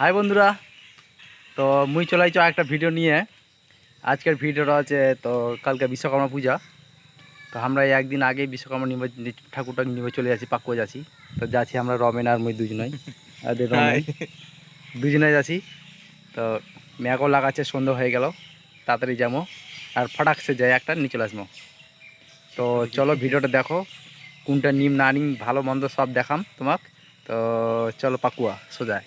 High বন্ধুরা। তো মুই চলাইছ একটা ভিডিও নিয়ে। আজকের ভিডিওটা আছে তো কালকে বিশ্বকর্মা পূজা। তো আমরা একদিন আগে বিশ্বকর্মা নিবে ঠাকুরটা নিবে চলে যাচ্ছি পাকুয়া যাচ্ছি। তো যাচ্ছি আমরা রমেন আর মুই দুজনাই। দুজনাই যাচ্ছি। তো ম্যাগও লাগাচ্ছে সন্ধ্যা হয়ে গেল। তাড়াতাড়ি যাব। আর ফটাকসে যাই একটা নিয়ে চলে আসব। তো চলো ভিডিওটা দেখো। কোনটা নিম না নিম ভালো মন্দ সব দেখাম তোমাক। তো চলো পাকুয়া সোজায়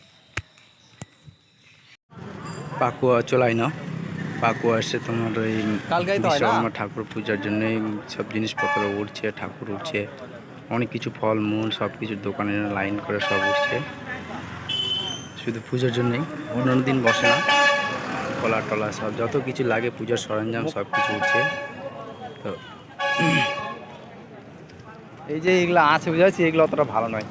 পাকুয়া চলাই না পাকুয়া এসে তোমার ওই? বিশ্বকর্মা ঠাকুর পূজার জন্যই সব জিনিসপত্র উঠছে ঠাকুর উঠছে অনেক কিছু ফল মূল সব কিছু দোকানে লাইন করে সব উঠছে শুধু পুজোর জন্যই অন্যান্য দিন বসে না। কলা টলা সব যত কিছু লাগে পূজার সরঞ্জাম সব কিছু উঠছে তো এই যে এগুলো আছে বুঝাচ্ছি এগুলো অতটা ভালো নয়।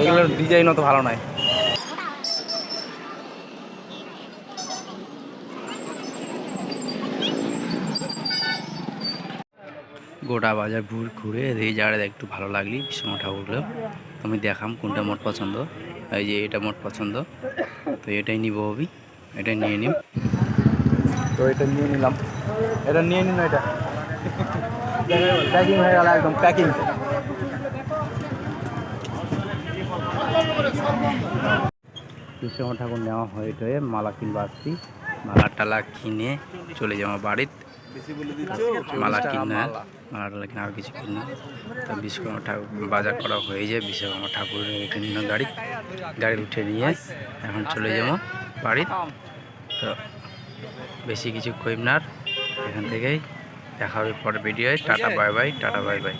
এগুলোর ডিজাইন অত ভালো নয়। গোটা বাজার ঘুর ঘুরে এই জায়গাটা একটু ভালো লাগলি বিশ্বকর্মা ঠাকুরগুলো। আমি দেখাম কোনটা মোট পছন্দ। এই যে এটা মোট পছন্দ। তো এটাই নিব হবি এটাই নিয়ে নিম। তো এটা নিয়ে নিলাম। এটা নিয়ে নিন এটা। প্যাকিং হয়ে গেল একদম প্যাকিং। বিশ্বকর্মা ঠাকুর নেওয়া হয়ে টয়ে মালা কিনবা আসছি। মালা টালা কিনে চলে যাব বাড়িতে মালা কিনে মালা টালা কিনে আর কিছু কিনে তো বিশ্বকর্মা ঠাকুর বাজার করা হয়ে যায় বিশ্বকর্মা ঠাকুর রেখে নিল গাড়ি। গাড়ি উঠে নিয়ে এখন চলে যাব বাড়িতে তো বেশি কিছু কইম না আর। এখান থেকেই দেখা হবে পরের ভিডিওয় tata bye bye tata bye bye